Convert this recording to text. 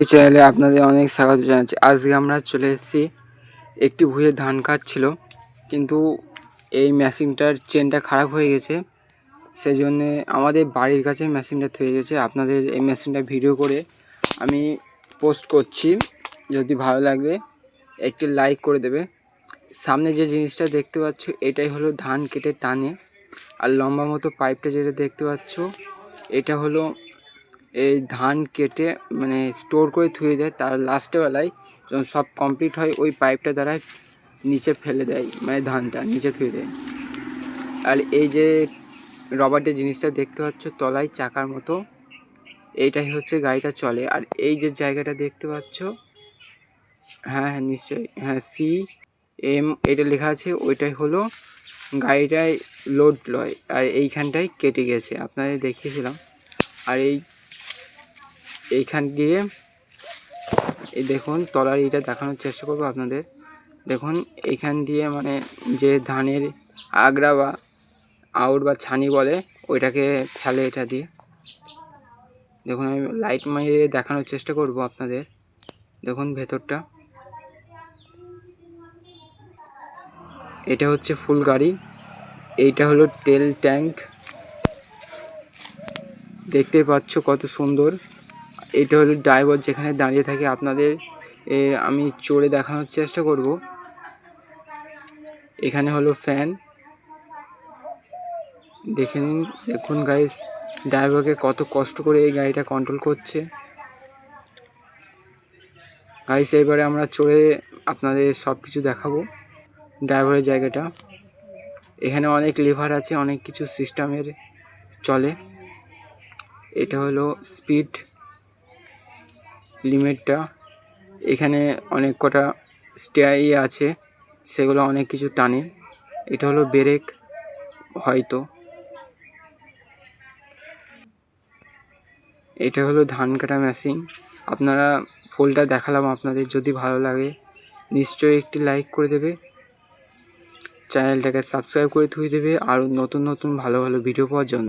এই চ্যানেলে আপনাদের অনেক স্বাগত জানাচ্ছি। আজকে আমরা চলে এসেছি একটি ভুঁয়ে ধান কাটছিল কিন্তু এই মেশিনটার চেনটা খারাপ হয়ে গেছে। সেই জন্যে আমাদের বাড়ির কাছে মেশিনটা থয়ে গেছে। আপনাদের এই মেশিনটা ভিডিও করে আমি পোস্ট করছি। যদি ভালো লাগে, একটি লাইক করে দেবে। সামনে যে জিনিসটা দেখতে পাচ্ছ, এটাই হলো ধান কেটে টানে। আর লম্বা মতো পাইপটা যেটা দেখতে পাচ্ছ, এটা হলো এই ধান কেটে মানে স্টোর করে থুয়ে দেয়। তার লাস্টে বেলায় যখন সব কমপ্লিট হয়, ওই পাইপটা দ্বারা নিচে ফেলে দেয় মানে ধানটা নিচে থুয়ে দেয়। আর এই যে রবার্টের জিনিসটা দেখতে পাচ্ছ, তলায় চাকার মতো, এইটাই হচ্ছে গাড়িটা চলে। আর এই যে জায়গাটা দেখতে পাচ্ছ হ্যাঁ হ্যাঁ নিশ্চয়ই হ্যাঁ সি এম এটা লেখা আছে, ওইটাই হলো গাড়িটায় লোড লয়। আর এইখানটায় কেটে গেছে, আপনাদের দেখিয়েছিলাম। আর এই এইখান দিয়ে এই দেখুন তলার এটা দেখানোর চেষ্টা করব আপনাদের। দেখুন, এইখান দিয়ে মানে যে ধানের আগড়া বা আউট বা ছানি বলে, ওইটাকে ফেলে এটা দিয়ে। দেখুন, আমি লাইট মারিয়ে দেখানোর চেষ্টা করব আপনাদের। দেখুন ভেতরটা। এটা হচ্ছে ফুল গাড়ি। এইটা হলো তেল ট্যাঙ্ক। দেখতে পাচ্ছ কত সুন্দর। এটা হলো ড্রাইভার যেখানে দাঁড়িয়ে থাকে। আপনাদের এ আমি চড়ে দেখানোর চেষ্টা করব। এখানে হলো ফ্যান দেখে নিন, দেখুন গাইস ড্রাইভারকে কত কষ্ট করে এই গাড়িটা কন্ট্রোল করছে। গাইস এবারে আমরা চড়ে আপনাদের সব কিছু দেখাবো ড্রাইভারের জায়গাটা। এখানে অনেক লিভার আছে, অনেক কিছু সিস্টেমের চলে। এটা হলো স্পিড লিমিটটা। এখানে অনেক কটা স্টেয়াই আছে, সেগুলো অনেক কিছু টানে। এটা হলো ব্রেক, হয়তো। এটা হলো ধান কাটা মেশিন। আপনারা ফুলটা দেখালাম আপনাদের যদি ভালো লাগে, নিশ্চয়ই একটি লাইক করে দেবে। চ্যানেলটাকে সাবস্ক্রাইব করে থুয়ে দেবে। আরও নতুন নতুন ভালো ভালো ভিডিও পাওয়ার জন্য।